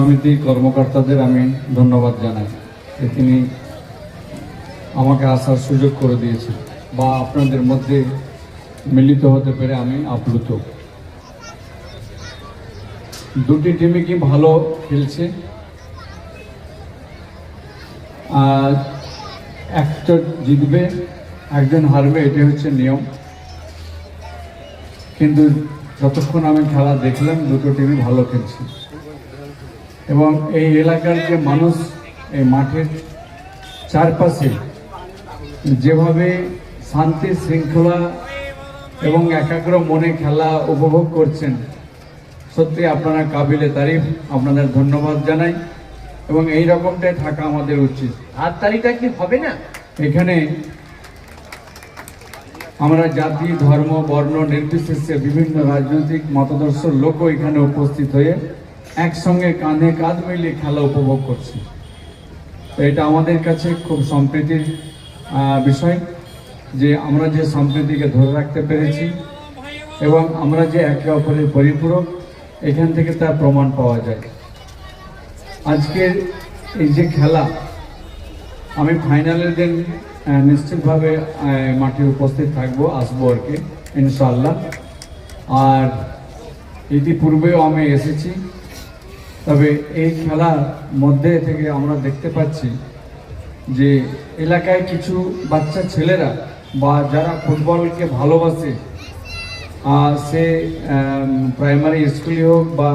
সমিতির কর্মকর্তাদের আমি ধন্যবাদ জানাই যে তিনি আমাকে আসার সুযোগ করে দিয়েছেন বা আপনাদের মধ্যে মিলিত হতে পেরে আমি আপ্লুত। দুটি টিমই কি ভালো খেলছে? আর একটা জিতবে, একজন হারবে, এটাই হচ্ছে নিয়ম। কিন্তু যতক্ষণ আমি খেলা দেখলাম, দুটো টিমই ভালো খেলছে। এবং এই এলাকার যে মানুষ এই মাঠের চারপাশে যেভাবে শান্তি শৃঙ্খলা এবং একাগ্র মনে খেলা উপভোগ করছেন সত্যি আপনারা কাবিলে তারিফ আপনাদের ধন্যবাদ জানাই এবং এই রকমটাই থাকা আমাদের উচিত। আর তারিখটা কি হবে না? এখানে আমরা জাতি ধর্ম বর্ণ নির্বিশেষে বিভিন্ন রাজনৈতিক মতাদর্শ লোকও এখানে উপস্থিত হয়ে একসঙ্গে কাঁধে কাঁধ মিলিয়ে খেলা উপভোগ করছি। তো এটা আমাদের কাছে খুব সম্প্রীতির বিষয় যে আমরা যে সম্প্রীতিকে ধরে রাখতে পেরেছি এবং আমরা যে একে অপরের পরিপূরক, এখান থেকে তার প্রমাণ পাওয়া যায়। আজকের এই যে খেলা, আমি ফাইনালের দিন নিশ্চিতভাবে মাঠে উপস্থিত থাকব, আসব আর কি ইনশাল্লাহ আর ইতিপূর্বেও আমি এসেছি। তবে এই খেলার মধ্যে থেকে আমরা দেখতে পাচ্ছি যে এলাকায় কিছু বাচ্চা ছেলেরা বা যারা ফুটবলকে ভালোবাসে সে প্রাইমারি স্কুলে হোক বা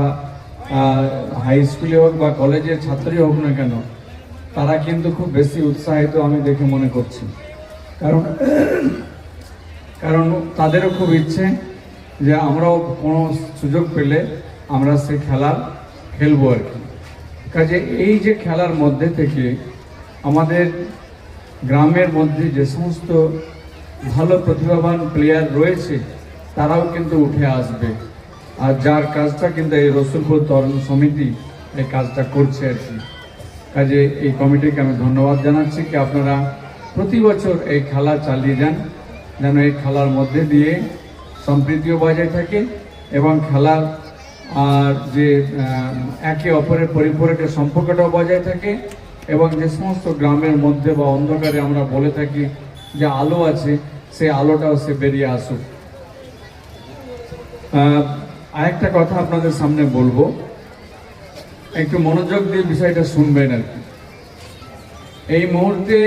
হাই স্কুলে হোক বা কলেজের ছাত্রই হোক না কেন, তারা কিন্তু খুব বেশি উৎসাহিত আমি দেখে মনে করছি। কারণ কারণ তাদেরও খুব ইচ্ছে যে আমরাও কোনো সুযোগ পেলে আমরা সে খেলা খেলব আর কি। কাজে এই যে খেলার মধ্যে থেকে আমাদের গ্রামের মধ্যে যে সমস্ত ভালো প্রতিভাবান প্লেয়ার রয়েছে, তারাও কিন্তু উঠে আসবে। আর যার কাজটা কিন্তু এই রসুলপুর তরুণ সমিতি এই কাজটা করছে আর কি। কাজে এই কমিটিকে আমি ধন্যবাদ জানাচ্ছি কি আপনারা প্রতি বছর এই খেলা চালিয়ে যান, যেন এই খেলার মধ্যে দিয়ে সম্প্রীতিও বজায় থাকে এবং খেলার আর যে একে অপরের পরিপূরকের সম্পর্কটাও বজায় থাকে এবং যে সমস্ত গ্রামের মধ্যে বা অন্ধকারে আমরা বলে থাকি যে আলো আছে, সেই আলোটাও সে বেরিয়ে আসুক। আরেকটা কথা আপনাদের সামনে বলব। একটু মনোযোগ দিয়ে বিষয়টা শুনবেন আর কি। এই মুহূর্তে